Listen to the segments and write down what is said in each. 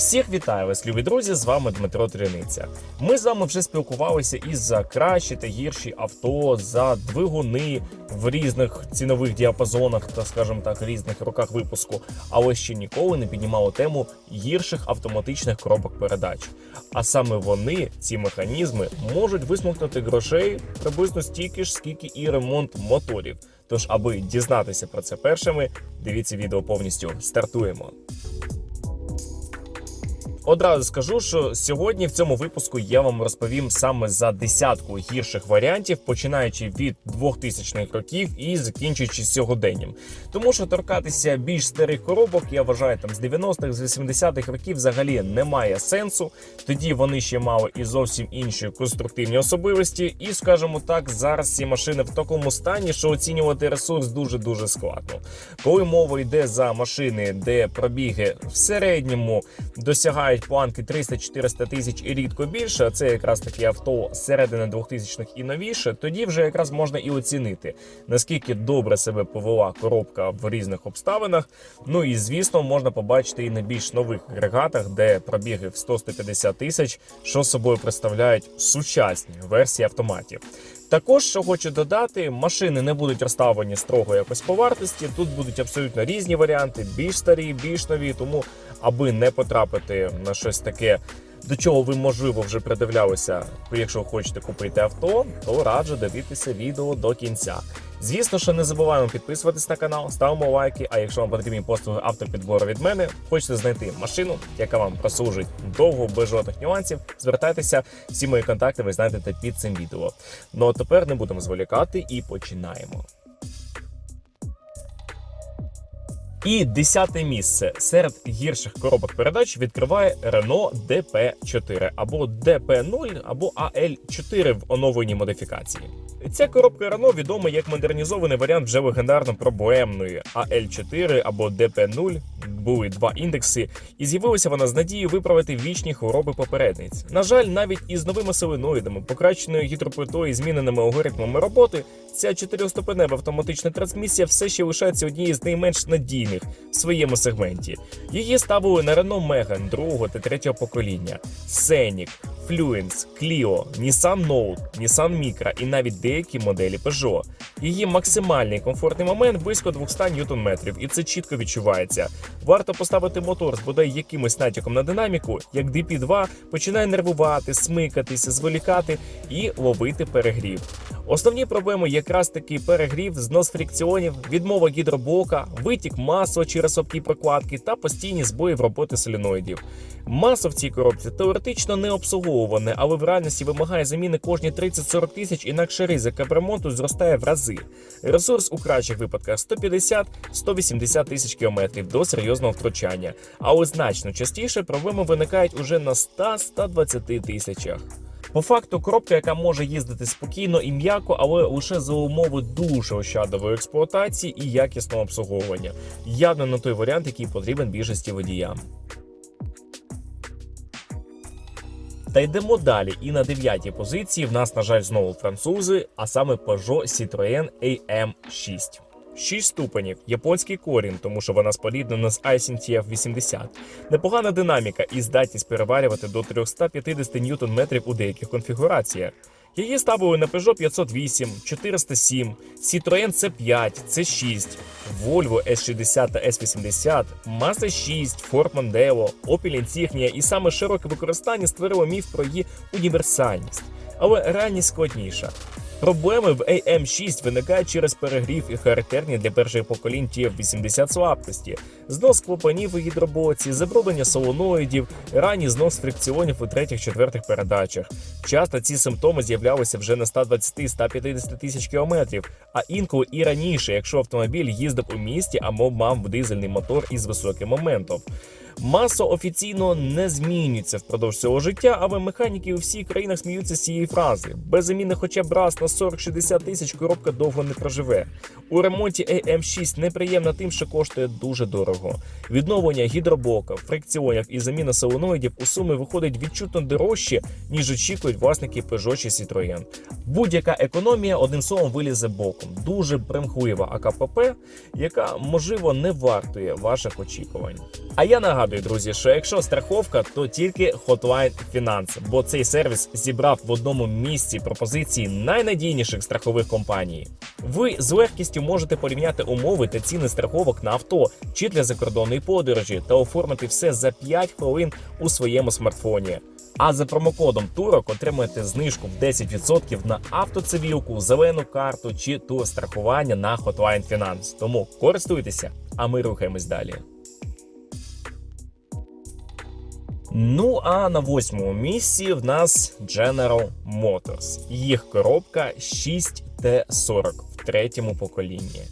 Всіх вітаю вас, любі друзі! З вами Дмитро Триниця. Ми з вами вже спілкувалися із за кращі та гірші авто, за двигуни в різних цінових діапазонах та, скажімо так, різних роках випуску, але ще ніколи не піднімало тему гірших автоматичних коробок передач. А саме вони, ці механізми, можуть висмокнути грошей приблизно стільки ж, скільки і ремонт моторів. Тож, аби дізнатися про це першими, дивіться відео повністю. Стартуємо. Одразу скажу, що сьогодні в цьому випуску я вам розповім саме за десятку гірших варіантів, починаючи від 2000-х років і закінчуючи сьогоденням. Тому що торкатися більш старих коробок, я вважаю, там з 90-х, з 80-х років взагалі немає сенсу. Тоді вони ще мали і зовсім інші конструктивні особливості. І, скажімо так, зараз ці машини в такому стані, що оцінювати ресурс дуже дуже складно. Коли мова йде за машини, де пробіги в середньому досягають планки 300-400 тисяч і рідко більше, це якраз такі авто середини 2000-х і новіше, тоді вже якраз можна і оцінити, наскільки добре себе повела коробка в різних обставинах. Ну і звісно, можна побачити і на більш нових агрегатах, де пробіги в 100-150 тисяч, що собою представляють сучасні версії автоматів. Також, що хочу додати, машини не будуть розставлені строго якось по вартості. Тут будуть абсолютно різні варіанти, більш старі, більш нові. Тому, аби не потрапити на щось таке, до чого ви можливо вже придивлялися, якщо хочете купити авто, то раджу дивитися відео до кінця. Звісно, що не забуваємо підписуватись на канал, ставимо лайки. А якщо вам потрібні послуги автопідбору від мене, хочете знайти машину, яка вам прослужить довго без жодних нюансів, звертайтеся. Всі мої контакти ви знайдете під цим відео. Ну а тепер не будемо зволікати і починаємо. І десяте місце серед гірших коробок передач відкриває Renault DP4 або DP0 або AL4 в оновленій модифікації. Ця коробка Renault відома як модернізований варіант вже легендарно проблемної AL4 або DP0. Були два індекси, і з'явилася вона з надією виправити вічні хвороби попередниць. На жаль, навіть із новими соленоїдами, покращеною гідроплитою і зміненими алгоритмами роботи, ця чотириступенева автоматична трансмісія все ще лишається однією з найменш надійних в своєму сегменті. Її ставили на Renault Megane другого та третього покоління, Scenic, Fluence, Clio, Nissan Note, Nissan Micra і навіть деякі моделі Peugeot. Її максимальний комфортний момент близько 200 Нм, і це чітко відчувається. Варто поставити мотор з бодай якимось натяком на динаміку, як DP2 починає нервувати, смикатися, зволікати і ловити перегрів. Основні проблеми якраз таки перегрів, знос фрикціонів, відмова гідроблока, витік масла через обкі прокладки та постійні збої в роботи соліноїдів. Масло в цій коробці теоретично не обслуговуване, але в реальності вимагає заміни кожні 30-40 тисяч, інакше ризик капремонту зростає в рази. Ресурс у кращих випадках 150-180 тисяч кілометрів до серйозного втручання, але значно частіше проблеми виникають уже на 100-120 тисячах. По факту, коробка, яка може їздити спокійно і м'яко, але лише за умови дуже ощадової експлуатації і якісного обслуговування. Явно не той варіант, який потрібен більшості водіям. Та йдемо далі. І на дев'ятій позиції в нас, на жаль, знову французи, а саме Peugeot Citroën AM6. 6 ступенів, японський корінь, тому що вона споріднена з ICNTF 80. Непогана динаміка і здатність переварювати до 350 Нм у деяких конфігураціях. Її ставили на Peugeot 508, 407, Citroën C5, C6, Volvo S60 та S80, Mazda 6, Ford Mondeo, Opel Insignia і саме широке використання створило міф про її універсальність. Але реальність складніша. Проблеми в AM6 виникають через перегрів і характерні для перших поколінь TF80 слабкості, знос клапанів у гідроблоці, забруднення солоноїдів, ранній знос фрикціонів у третіх-четвертих передачах. Часто ці симптоми з'являлися вже на 120-150 тисяч кілометрів, а інколи і раніше, якщо автомобіль їздив у місті або мав дизельний мотор із високим моментом. Маса офіційно не змінюється впродовж цього життя, але механіки у всіх країнах сміються з цієї фрази. Без заміни хоча б раз на 40-60 тисяч коробка довго не проживе. У ремонті AM6 неприємна тим, що коштує дуже дорого. Відновлення гідроблока, фрикціонів і заміна солоноїдів у суми виходить відчутно дорожче, ніж очікують власники Peugeot чи Citroën. Будь-яка економія одним словом вилізе боком. Дуже примхлива АКПП, яка можливо не вартує ваших очікувань. А я нагадую. Нагадую, друзі, що якщо страховка, то тільки Hotline Finance, бо цей сервіс зібрав в одному місці пропозиції найнадійніших страхових компаній. Ви з легкістю можете порівняти умови та ціни страховок на авто чи для закордонної подорожі та оформити все за 5 хвилин у своєму смартфоні. А за промокодом Турок отримаєте знижку в 10% на автоцивілку, зелену карту чи турстрахування на Hotline Finance. Тому користуйтеся, а ми рухаємось далі. Ну а на восьмому місці в нас General Motors. Їх коробка 6T40 в третьому поколінні.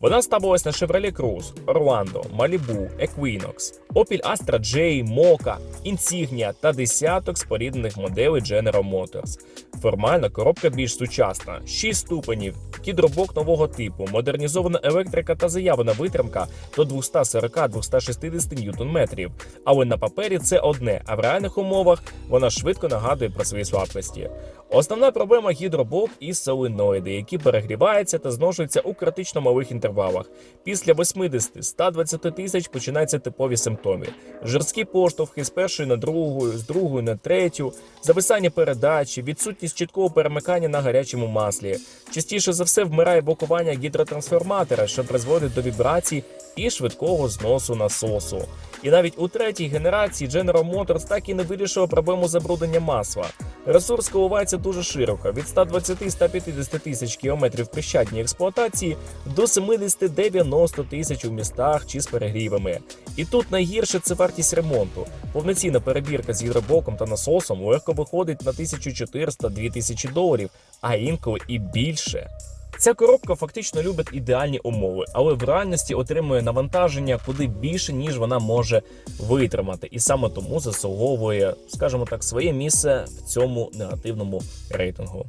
Вона ставилась на Chevrolet Cruze, Orlando, Malibu, Equinox, Opel Astra J, Mocha, Insignia та десяток споріднених моделей General Motors. Формально коробка більш сучасна, 6 ступенів, кідробок нового типу, модернізована електрика та заявлена витримка до 240-260 ньютон-метрів. Але на папері це одне, а в реальних умовах вона швидко нагадує про свої слабкості. Основна проблема гідробок і соленоїди, які перегріваються та зношуються у критично малих інтервалах. Після 80-120 тисяч починаються типові симптоми: жорсткі поштовхи з першої на другу, з другої на третю, зависання передачі, відсутність чіткого перемикання на гарячому маслі. Частіше за все вмирає блокування гідротрансформатора, що призводить до вібрацій і швидкого зносу насосу. І навіть у третій генерації General Motors так і не вирішила проблему забруднення масла. Ресурс коливається дуже широко від 120-150 тисяч кілометрів при щадній експлуатації до 70-90 тисяч у містах чи з перегрівами. І тут найгірше це вартість ремонту. Повноцінна перебірка з гідробоком та насосом легко виходить на 1400-2000 доларів, а інколи і більше. Ця коробка фактично любить ідеальні умови, але в реальності отримує навантаження куди більше, ніж вона може витримати, і саме тому заслуговує, скажімо так, своє місце в цьому негативному рейтингу.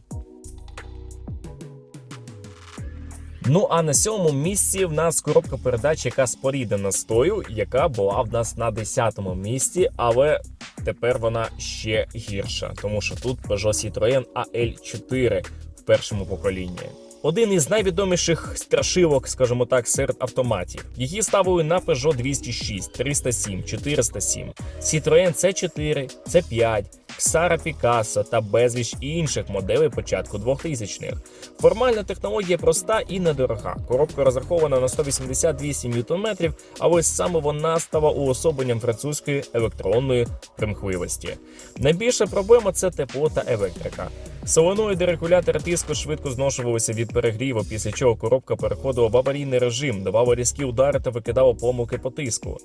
Ну а на сьомому місці в нас коробка передач, яка споріднена з тою, яка була в нас на 10-му місці, але тепер вона ще гірша, тому що тут Peugeot Citroën AL4 в першому поколінні. Один із найвідоміших страшилок, скажімо так, серед автоматів. Її ставили на Peugeot 206, 307, 407, Citroën C4, C5, Xara Picasso та безліч інших моделей початку 2000-х. Формальна технологія проста і недорога. Коробка розрахована на 182 Нм, але саме вона стала уособленням французької електронної примхливості. Найбільша проблема це тепло та електрика. Солоноїди регулятора тиску швидко зношувалися від перегріву, після чого коробка переходила в аварійний режим, давала різкі удари та викидала помилки по тиску.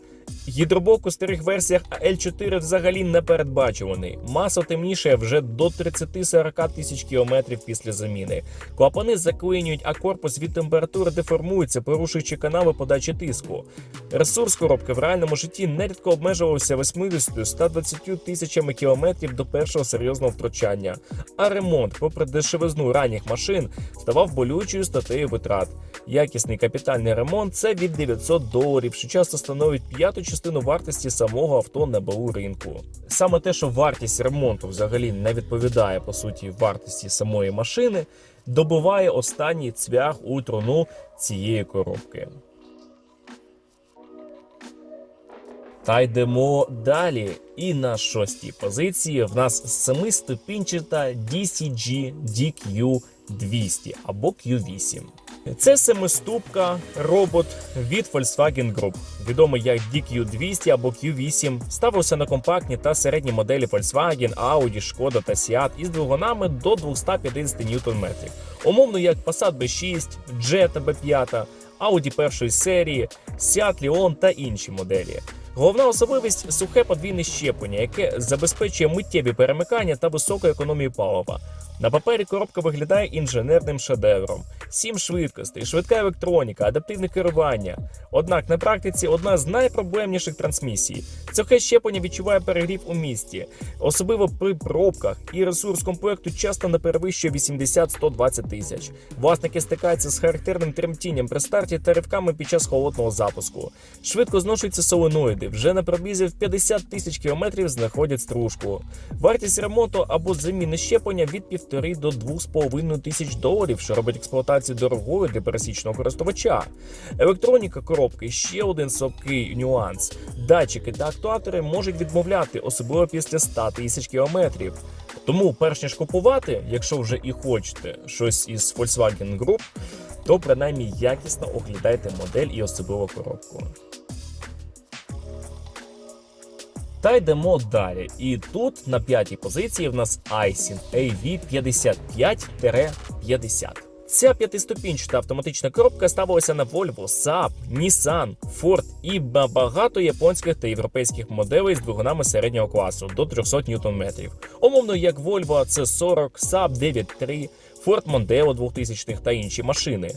Гідробок у старих версіях AL4 взагалі не передбачуваний. Маса темніше вже до 30-40 тисяч кілометрів після заміни. Клапани заклинюють, а корпус від температури деформується, порушуючи канали подачі тиску. Ресурс коробки в реальному житті нерідко обмежувався 80-120 тисячами кілометрів до першого серйозного втручання. А ремонт, попри дешевизну ранніх машин, ставав болючою статтею витрат. Якісний капітальний ремонт це від 900 доларів, що часто становить п'яту частину вартості самого авто на БУ ринку. Саме те, що вартість ремонту взагалі не відповідає по суті вартості самої машини, добиває останній цвях у труну цієї коробки. Та йдемо далі. І на шостій позиції в нас семиступінчата DCG DQ 200 або Q8. Це семиступка робот від Volkswagen Group, відомий як DQ200 або Q8, ставився на компактні та середні моделі Volkswagen, Audi, Шкода та Seat із двигунами до 250 Нм. Умовно як Passat B6, Jetta B5, Audi першої серії, Seat Leon та інші моделі. Головна особливість сухе подвійне щеплення, яке забезпечує миттєві перемикання та високу економію палива. На папері коробка виглядає інженерним шедевром. Сім швидкостей, швидка електроніка, адаптивне керування. Однак на практиці одна з найпроблемніших трансмісій. Сухе щеплення відчуває перегрів у місті, особливо при пробках, і ресурс комплекту часто не перевищує 80-120 тисяч. Власники стикаються з характерним тремтінням при старті та ривками під час холодного запуску. Швидко зношуються соленоїди. Вже на пробізі в 50 тисяч кілометрів знаходять стружку. Вартість ремонту або заміни щеплення від 1,5 півтори до 2,5 тисяч доларів, що робить експлуатацію дорогою для пересічного користувача. Електроніка коробки ще один слабкий нюанс. Датчики та актуатори можуть відмовляти, особливо після 100 тисяч кілометрів. Тому, перш ніж купувати, якщо вже і хочете щось із Volkswagen Group, то принаймні якісно оглядайте модель і особливо коробку. Та йдемо далі. І тут на п'ятій позиції в нас Aisin AV55-50. Ця п'ятиступінчата автоматична коробка ставилася на Volvo, Saab, Nissan, Ford і багато японських та європейських моделей з двигунами середнього класу до 300 Нм. Умовно, як Volvo C40, Saab 9.3, Ford Mondeo 2000 та інші машини.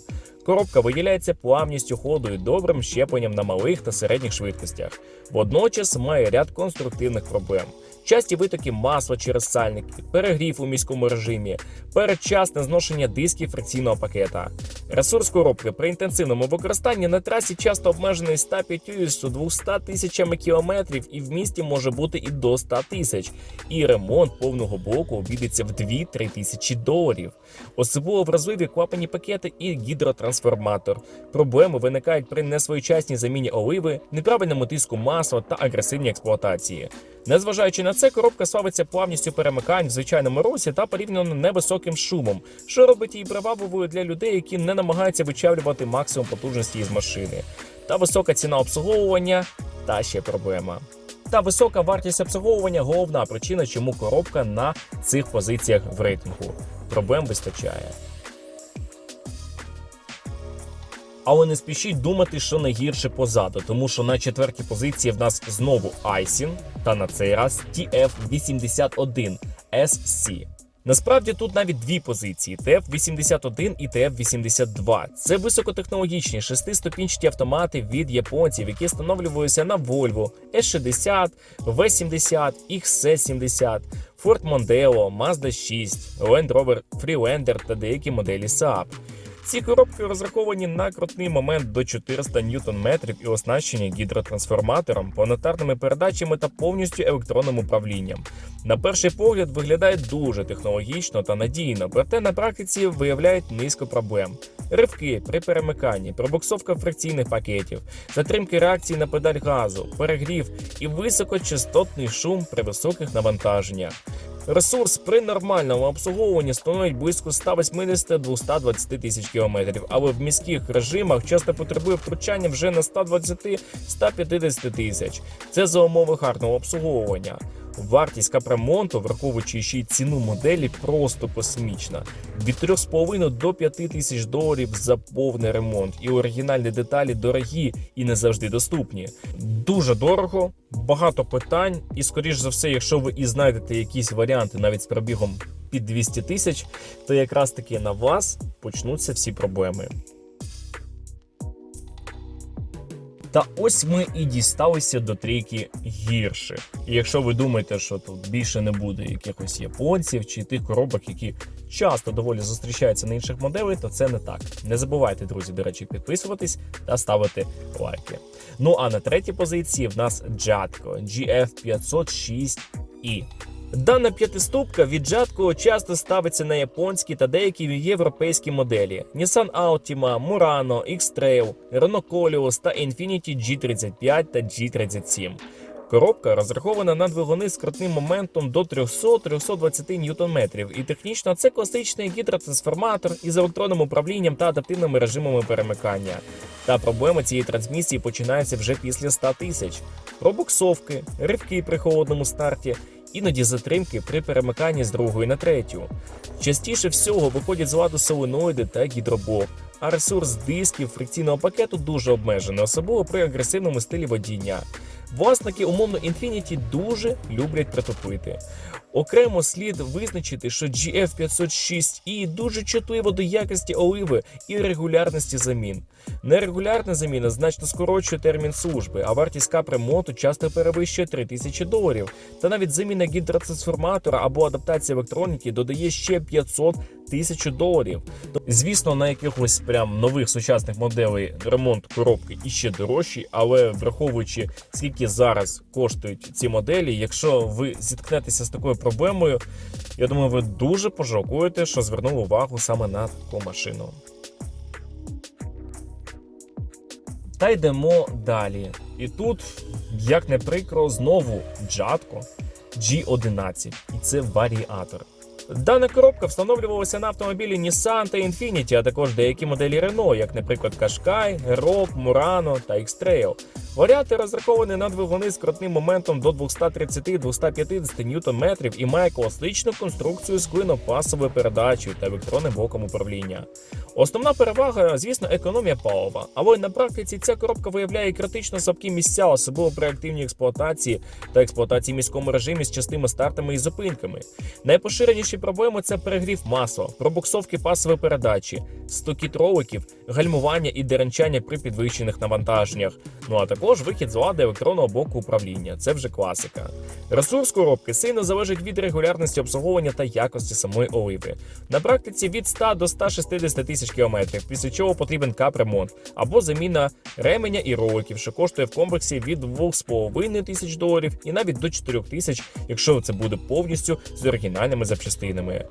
Коробка виділяється плавністю ходу і добрим щепленням на малих та середніх швидкостях. Водночас має ряд конструктивних проблем. Часті витоки масла через сальники, перегрів у міському режимі, передчасне зношення дисків фрикційного пакета. Ресурс коробки при інтенсивному використанні на трасі часто обмежений 150-200 тисячами кілометрів і в місті може бути і до 100 тисяч. І ремонт повного блоку обійдеться в 2-3 тисячі доларів. Особливо вразливі клапані пакети і гідротрансформатор. Проблеми виникають при несвоєчасній заміні оливи, неправильному тиску масла та агресивній експлуатації. Незважаючи на це, коробка славиться плавністю перемикань в звичайному русі та порівняно невисоким шумом, що робить її привабливою для людей, які не намагаються вичавлювати максимум потужності із машини. Та висока ціна обслуговування та ще проблема. Та висока вартість обслуговування головна причина, чому коробка на цих позиціях в рейтингу. Проблем вистачає. Але не спішіть думати, що найгірше позаду, тому що на четвертій позиції в нас знову Айсін, та на цей раз TF81 SC. Насправді тут навіть дві позиції: TF81 і TF82. Це високотехнологічні шестиступінчаті автомати від японців, які встановлювалися на Volvo S60, V70, XC70, Ford Mondeo, Mazda 6, Land Rover Freelander та деякі моделі Saab. Ці коробки розраховані на крутний момент до 400 ньютон-метрів і оснащені гідротрансформатором, планетарними передачами та повністю електронним управлінням. На перший погляд виглядає дуже технологічно та надійно, проте на практиці виявляють низку проблем. Ривки при перемиканні, пробуксовка фрикційних пакетів, затримки реакції на педаль газу, перегрів і високочастотний шум при високих навантаженнях. Ресурс при нормальному обслуговуванні становить близько 180-220 тисяч кілометрів, але в міських режимах часто потребує втручання вже на 120-150 тисяч. Це за умови гарного обслуговування. Вартість капремонту, враховуючи ще й ціну моделі, просто космічна. Від 3,5 до 5 тисяч доларів за повний ремонт. І оригінальні деталі дорогі і не завжди доступні. Дуже дорого, багато питань, і скоріш за все, якщо ви і знайдете якісь варіанти навіть з пробігом під 200 тисяч, то якраз таки на вас почнуться всі проблеми. Та ось ми і дісталися до трійки гірших. І якщо ви думаєте, що тут більше не буде якихось японців чи тих коробок, які часто доволі зустрічаються на інших моделей, то це не так. Не забувайте, друзі, до речі, підписуватись та ставити лайки. Ну а на третій позиції в нас Jatco GF506i. Дана п'ятиступка від Jatco часто ставиться на японські та деякі європейські моделі: Nissan Altima, Murano, X-Trail, Renault Koleos та Infiniti G35 та G37. Коробка розрахована на двигуни з крутним моментом до 300-320 Нм, і технічно це класичний гідротрансформатор із електронним управлінням та адаптивними режимами перемикання. Та проблема цієї трансмісії починається вже після 100 тисяч. Пробуксовки, ривки при холодному старті, іноді затримки при перемиканні з другої на третю. Частіше всього виходять з ладу соленоїди та гідроблок, а ресурс дисків фрикційного пакету дуже обмежений, особливо при агресивному стилі водіння. Власники умовно Infinity дуже люблять притопити. Окремо слід визначити, що gf 506 і дуже чутливо до якості оливи і регулярності замін. Нерегулярна заміна значно скорочує термін служби, а вартість капремонту часто перевищує 3000 доларів. Та навіть заміна гідротрансформатора або адаптація електроніки додає ще 500 тисячу доларів. Звісно, на якихось прям нових сучасних моделей ремонт коробки іще дорожчий, але враховуючи скільки зараз коштують ці моделі, якщо ви зіткнетеся з такою проблемою, я думаю, ви дуже пожалкуєте, що звернули увагу саме на таку машину. Та йдемо далі. І тут, як не прикро, знову джатко G11, і це варіатор. Дана коробка встановлювалася на автомобілі Nissan та Infiniti, а також деякі моделі Renault, як, наприклад, Qashqai, Rogue, Murano та X-Trail. Варіатор розрахований на двигуни з крутним моментом до 230-250 Нм і має класичну конструкцію з клинопасовою передачею та електронним блоком управління. Основна перевага, звісно, економія палива, але на практиці ця коробка виявляє критично слабкі місця, особливо при активній експлуатації та експлуатації в міському режимі з частими стартами і зупинками. Найпоширеніші проблеми це перегрів масла, пробуксовки пасової передачі, стокіт роликів, гальмування і деренчання при підвищених навантаженнях. Ну а також вихід з лади електронного блоку управління. Це вже класика. Ресурс коробки сильно залежить від регулярності обслуговування та якості самої оливи. На практиці від 100 до 160 тисяч кілометрів, після чого потрібен капремонт або заміна ременя і роликів, що коштує в комплексі від 2,5 тисяч доларів і навіть до 4 тисяч, якщо це буде повністю з оригінальними запчастинами.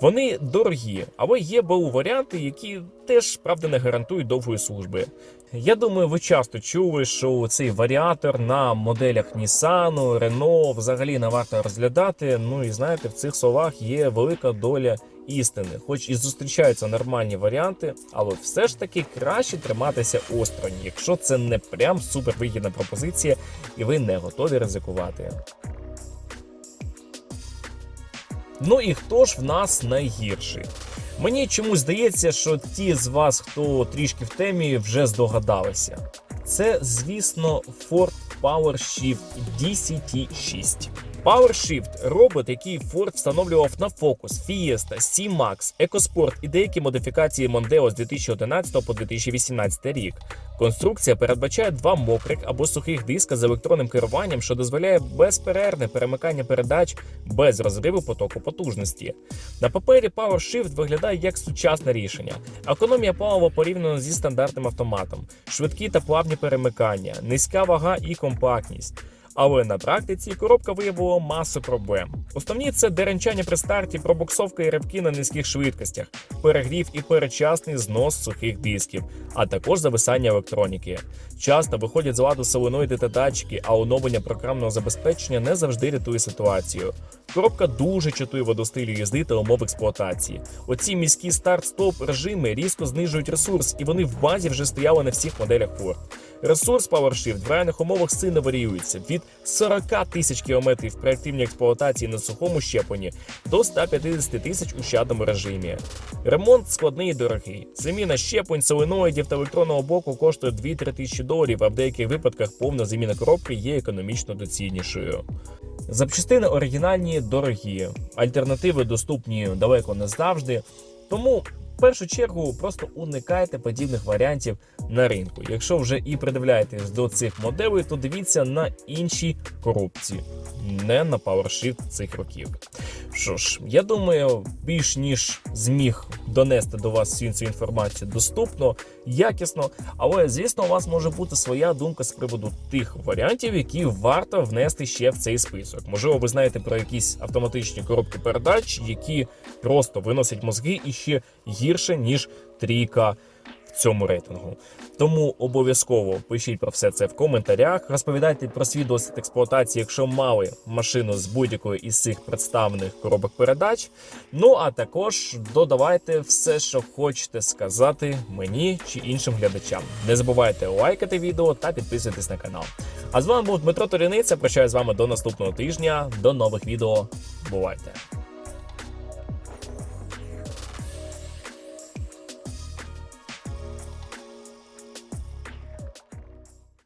Вони дорогі, але є БУ варіанти, які теж правда не гарантують довгої служби. Я думаю, ви часто чули, що цей варіатор на моделях Nissan, Renault взагалі не варто розглядати. Ну і знаєте, в цих словах є велика доля істини, хоч і зустрічаються нормальні варіанти, але все ж таки краще триматися осторонь, якщо це не прям супервигідна пропозиція, і ви не готові ризикувати. Ну і хто ж в нас найгірший? Мені чомусь здається, що ті з вас, хто трішки в темі, вже здогадалися. Це, звісно, Ford PowerShift DCT6. PowerShift – робот, який Ford встановлював на Focus, Fiesta, C-Max, EcoSport і деякі модифікації Mondeo з 2011 по 2018 рік. Конструкція передбачає два мокрих або сухих диска з електронним керуванням, що дозволяє безперервне перемикання передач без розриву потоку потужності. На папері PowerShift виглядає як сучасне рішення. Економія палива порівняно зі стандартним автоматом, швидкі та плавні перемикання, низька вага і компактність. Але на практиці коробка виявила масу проблем. Основні це деренчання при старті, пробуксовка і ривки на низьких швидкостях, перегрів і передчасний знос сухих дисків, а також зависання електроніки. Часто виходять з ладу соленоїди та датчики, а оновлення програмного забезпечення не завжди рятує ситуацію. Коробка дуже чутливо до стилю їзди та умов експлуатації. Оці міські старт-стоп режими різко знижують ресурс, і вони в базі вже стояли на всіх моделях Ford. Ресурс PowerShift в реальних умовах сильно варіюється від 40 тисяч кілометрів при активній експлуатації на сухому щепленні до 150 тисяч у щадному режимі. Ремонт складний і дорогий. Заміна щеплень, соленоїдів та електронного блоку коштує 2-3 тисячі доларів, а в деяких випадках повна заміна коробки є економічно доцільнішою. Запчастини оригінальні дорогі, альтернативи доступні далеко не завжди. Тому першу чергу просто уникайте подібних варіантів на ринку. Якщо вже і придивляєтесь до цих моделей, то дивіться на інші коробці, не на PowerShift цих років. Що ж, я думаю, більш ніж зміг донести до вас всю цю інформацію доступно, якісно. Але звісно, у вас може бути своя думка з приводу тих варіантів, які варто внести ще в цей список. Можливо, ви знаєте про якісь автоматичні коробки передач, які просто виносять мозги і ще гірше ніж трійка в цьому рейтингу. Тому обов'язково пишіть про все це в коментарях. Розповідайте про свій досвід експлуатації, якщо мали машину з будь-якої із цих представлених коробок передач. Ну а також додавайте все, що хочете сказати мені чи іншим глядачам. Не забувайте лайкати відео та підписуйтесь на канал. А з вами був Дмитро Торіниця. Прощаю з вами до наступного тижня. До нових відео. Бувайте!